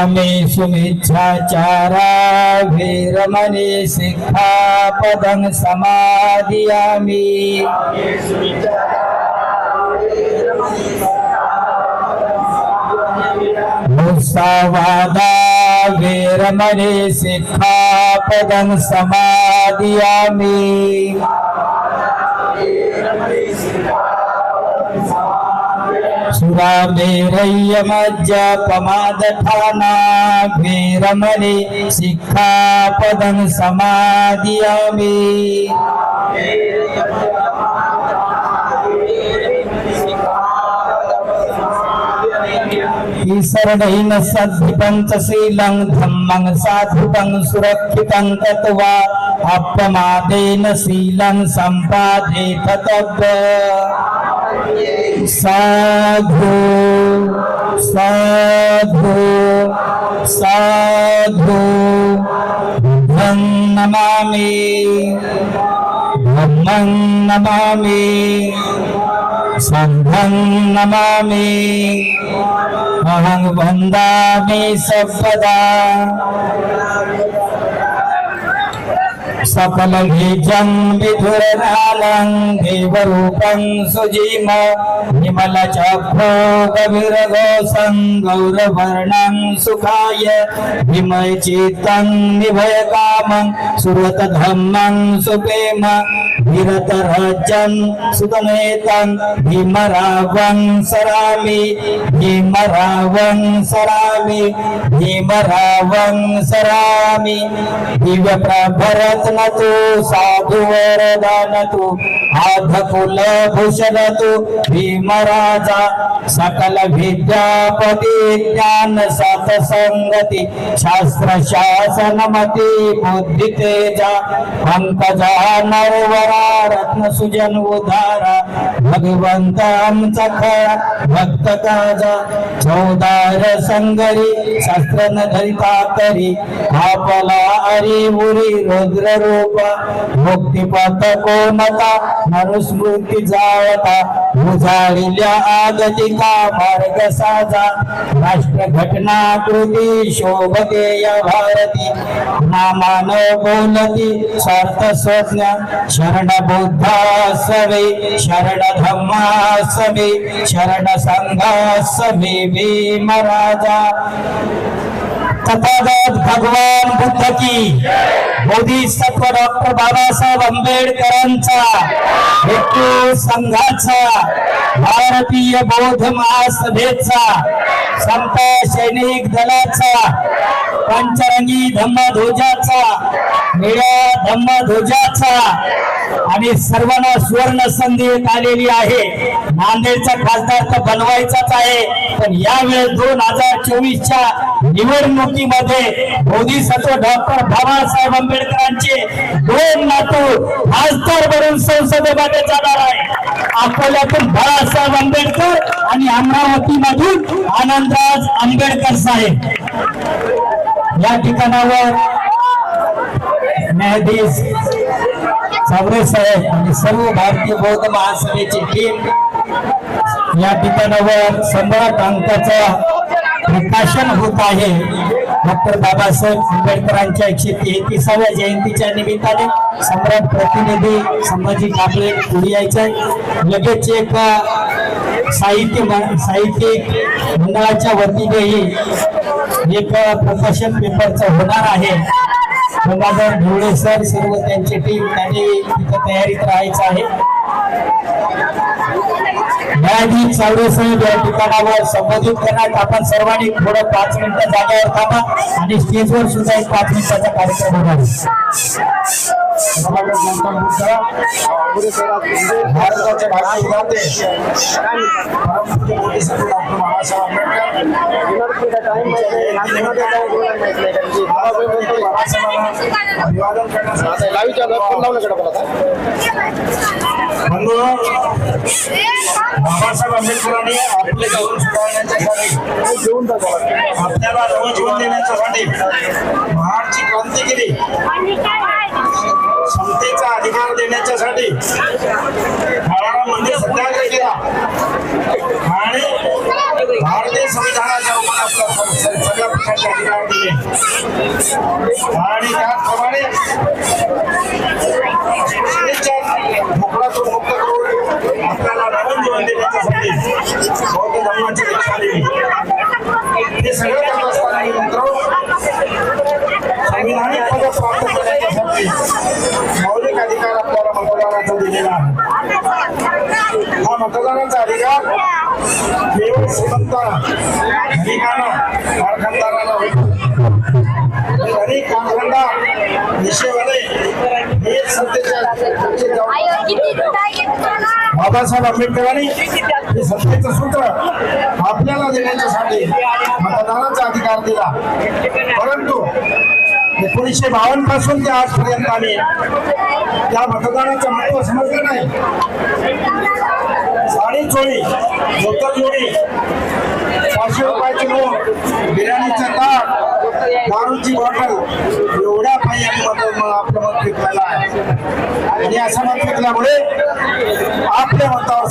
सुरामे सुमिच्छाचारा वीरमणि सिक्खापदं समादियामि मुसावादा वीरमणि सिक्खापदं समादियामि सुरामेरय्यमज्जपमादठाना वीरमणि सिक्खापदं समादियामि ईशरणैन सद्धिपञ्चशीलं धम्मं साधुतं सुरक्षितं तत्वा अपमादेन शीलं सम्पादेत तद् साधु साधु साधु बुद्धं नमामि धम्मं नमामि सङ्घं नमामि अहं वन्दामि सर्वदा सकलबीजं विधुरनालं देवरूपं सुजीम विमलचक्षो गभीरघोषं गौरवर्णं सुखाय विमयचित्तं निभयकामं सुरतधम्मं सुप्रेम। विरतराज्यं सुतनेतं भीमरावं सरामि भीमरावं सरामि भीमरावं सरामि। दिव्यप्रभरत्न तु साधुवरदान तु आधकुल तु भीमराजा सकल विद्यापति ज्ञान सतसङ्गति शास्त्रशासनमति बुद्धितेजा पङ्कजा नरवरा रत्न सुजन उधारा. भगवंत आमचा खरा भक्त काजा चौदार संगरी शस्त्र न धरिता तरी. आपला अरी उरी रुद्र रूप. मुक्ती पथ कोणता? मनुस्मृती जावता. उजाडिल्या आगतिका मार्ग साजा. राष्ट्र घटना कृती शोभते या भारती. नामान बोलती स्वार्थ स्वज्ञ शरण बुद्धा सवे शरण धम्मा सवे शरण संघा सवे भीम राजा. तथागत भगवान बुद्ध की. बोधिसत्व डॉक्टर बाबासाहेब आंबेडकरांचा हेतू संघाचा भारतीय बौद्ध महासभेचा संत सैनिक दलाचा पंचरंगी धम्मध्वजाचा निळ्या धम्मध्वजाचा आणि सर्वांना सुवर्ण संधी आलेली आहे. नांदेडचा खासदार तर बनवायचाच आहे. पण यावेळेस दोन हजार चोवीसच्या निवडणुकीमध्ये बोधिसत्व डॉक्टर बाबासाहेब आंबेडकरांचे दोन नातू खासदार बनून संसदेमध्ये जाणार आहे. अकोल्यातून बाळासाहेब आंबेडकर आणि अमरावती मधून आनंदराज आंबेडकर साहेब. या ठिकाणावर न्यायाधीश सावरे साहेब आणि सर्व भारतीय बौद्ध महासभेची टीम या ठिकाणावर सम्राट अंकाचा प्रकाशन होत आहे. डॉक्टर बाबासाहेब आंबेडकरांच्या एकशे तेहतीसाव्या जयंतीच्या निमित्ताने सम्राट प्रतिनिधी संभाजी कांबळे पुढे यायचे. लगेच एक साहित्य म- साहित्यिक मंडळाच्या वतीनेही एक प्रकाशन पेपरचं होणार आहे. गंगाधर ढोळे सर सर्व त्यांची टीम त्यांनी तिथं तयारीत राहायचं आहे. न्यायाधीश सावरे साहेब या ठिकाणावर संबोधित करण्यात आपण सर्वांनी थोडं पाच मिनिटं जागेवर थांबा आणि स्टेजवर सुद्धा एक पाच मिनिटाचा कार्यक्रम होणार आहे. भारताचे भावी उभारते परमपूज्य बोधिसत्व डॉक्टर बाबासाहेब आंबेडकर बाबासाहेबांना अभिवादन करण्यासाठी बंधू बाबासाहेब आंबेडकरांनी आपले जीवन सुधारण्याच्यासाठी आपल्याला नवजीवन देण्याच्यासाठी महाडची क्रांती केली अधिकार देण्याच्यासाठी काळामध्ये सत्याग्रह केला. आणि भारतीय संविधानाच्या रूपात सगळ्या प्रकारचे अधिकार दिले. आणि त्याचप्रमाणे शिक्षेच्या मुक्त करून आपल्याला नवीन जीवन देण्याच्यासाठी बौद्ध धर्माची दिली. हे सगळं मतदानाचा अधिकार केवळ श्रीमंत धनिकांना कारखानदारांना होतो धनिक कारखानदार हे सत्तेच्या बाबासाहेब आंबेडकरांनी हे सत्तेचं सूत्र आपल्याला देण्याच्यासाठी मतदानाचा अधिकार दिला. परंतु एकोणीसशे बावन्नपासून ते आजपर्यंत आम्ही त्या मतदानाचं महत्त्व समजलं नाही. साडी चोळी धोतर जोडी पाचशे रुपयाची नोट बिर्याणीचं ताट दारूची बॉटल एवढ्या पायी आम्ही मत आपलं मत घेतलेलं आहे. आणि असं मत घेतल्यामुळे आपल्या मतावर